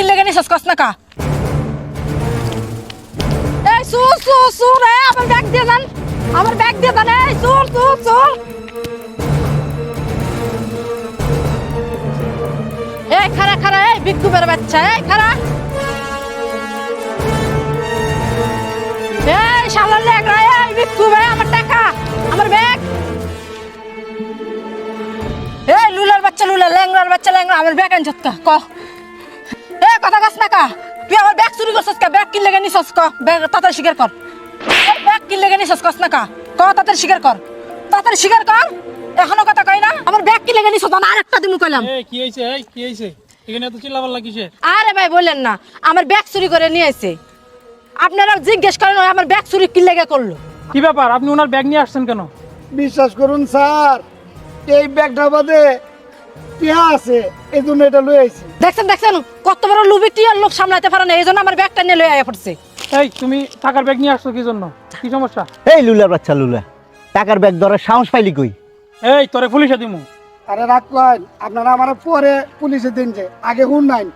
কি লেগে নিছস কস না কা? এই সুর সুর সুর এ আমার ব্যাগ দিয়ে দেন আমার ব্যাগ দিয়ে দেন এই সুর সুর সুর এই খারা খারা এই বিক্ষুবের বাচ্চা, এই খারা এই শালার লেগরা এই বিক্ষুবে আমার টাকা, আমার ব্যাগ। এই লুলার বাচ্চা, লুলা ল্যাংরার বাচ্চা ল্যাংরা আমার ব্যাগ আনছত কা, ক। কথা কাছ না কা? তুই আমার ব্যাগ চুরি করছস কা? ব্যাগ কিনলে গেনি সস ক? ব্যাগ তাড়াতাড়ি স্বীকার কর। ব্যাগ কিনলে গেনি সস কস না কা? ক তাড়াতাড়ি স্বীকার কর। তাড়াতাড়ি স্বীকার কর। এখনও কথা কই না? আমার ব্যাগ কিনলে গেনি সস আর একটা দিমু কইলাম। এই কি হয়েছে এই কি হয়েছে এখানে এত চিল্লাবার লাগিছে আরে ভাই বললেন না। আমার ব্যাগ চুরি করে নিয়ে এসে আপনারা জিজ্ঞেস করেন ওই আমার ব্যাগ চুরি কি লেগে করল। কি ব্যাপার? আপনি ওনার ব্যাগ নিয়ে আসছেন কেন? বিশ্বাস করুন স্যার। এই ব্যাগটা বাদে টিহা আছে এই জন্য এটা লই আইছি। দেখছেন দেখছেন? কত বড় লুবি টিয়ার লোক সামলাতে পারে না এই জন্য আমার ব্যাগটা নিয়ে লয়ে আয়া পড়ছে। এই তুমি টাকার ব্যাগ নিয়ে আসছো কি জন্য? কি সমস্যা? এই লুলার বাচ্চা লুলা টাকার ব্যাগ ধরার সাহস পাইলি কই? এই তোরে পুলিশে দিমু। আরে রাত কয়েন আপনারা আমার পরে পুলিশে দিন যে আগে হুন নাই।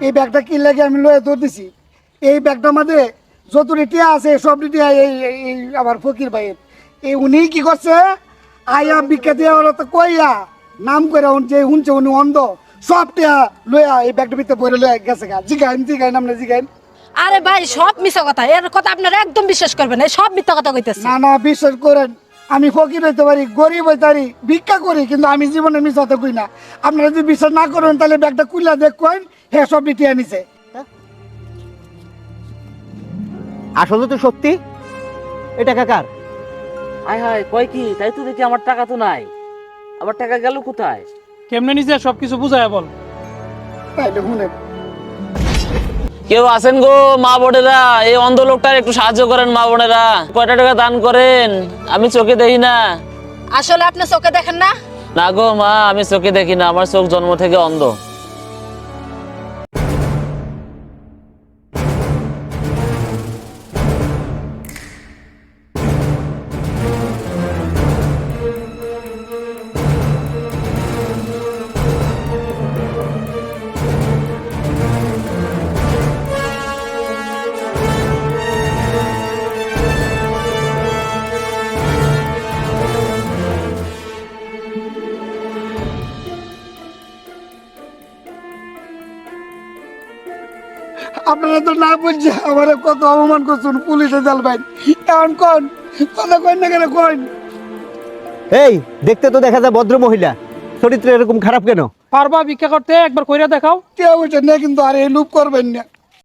এই ব্যাগটা কি লাগে আমি লয়ে ধর দিছি। এই যত আছে সব এই এই- আমার ফকির ভাইয়ের। এই উনি কি করছে? আয়া বিখ্যাত কইয়া নাম করে যে শুনছে উনি অন্ধ সব টিয়া লইয়া এই ব্যাগটার ভিতরে পরে লইয়া গেছে গা। জিগাইন জিগাইন আমরা জিগাইন। আরে ভাই সব মিছা কথা। এর কথা আপনারা একদম বিশ্বাস করবেন না এই সব মিথ্যা কথা কইতেছে। না না বিশ্বাস করেন। আমি ফকির হইতে পারি গরিব হইতে পারি ভিক্ষা করি কিন্তু আমি জীবনে মিশাতে কই না। আপনারা যদি বিশ্বাস না করেন তাহলে ব্যাগটা কুইলা দেখেন হে সব টিয়া নিছে আসলে তো সত্যি। এটা কাকার। হায় হায় কয় কি? তাই তো দেখি আমার টাকা তো নাই। আমার টাকা গেল কোথায়? কেমনে নিজে সবকিছু বুঝায় বল। তাইলে কেউ আছেন গো মা বোনেরা? এই অন্ধ লোকটার একটু সাহায্য করেন মা বোনেরা। কয়টা টাকা দান করেন? আমি চোখে দেখি না। আসলে আপনি চোখে দেখেন না? না গো মা আমি চোখে দেখি না। আমার চোখ জন্ম থেকে অন্ধ। আপনারা তো না বুঝছে আমার কত অপমান করছেন পুলিশে জাল ভাই এখন কোন কথা কইন না কেন কইন। এই দেখতে তো দেখা যায় ভদ্র মহিলা। চরিত্র এরকম খারাপ কেন? পারবা ভিক্ষা করতে একবার কইরা দেখাও। কেউ না কিন্তু আর এই লুপ করবেন না।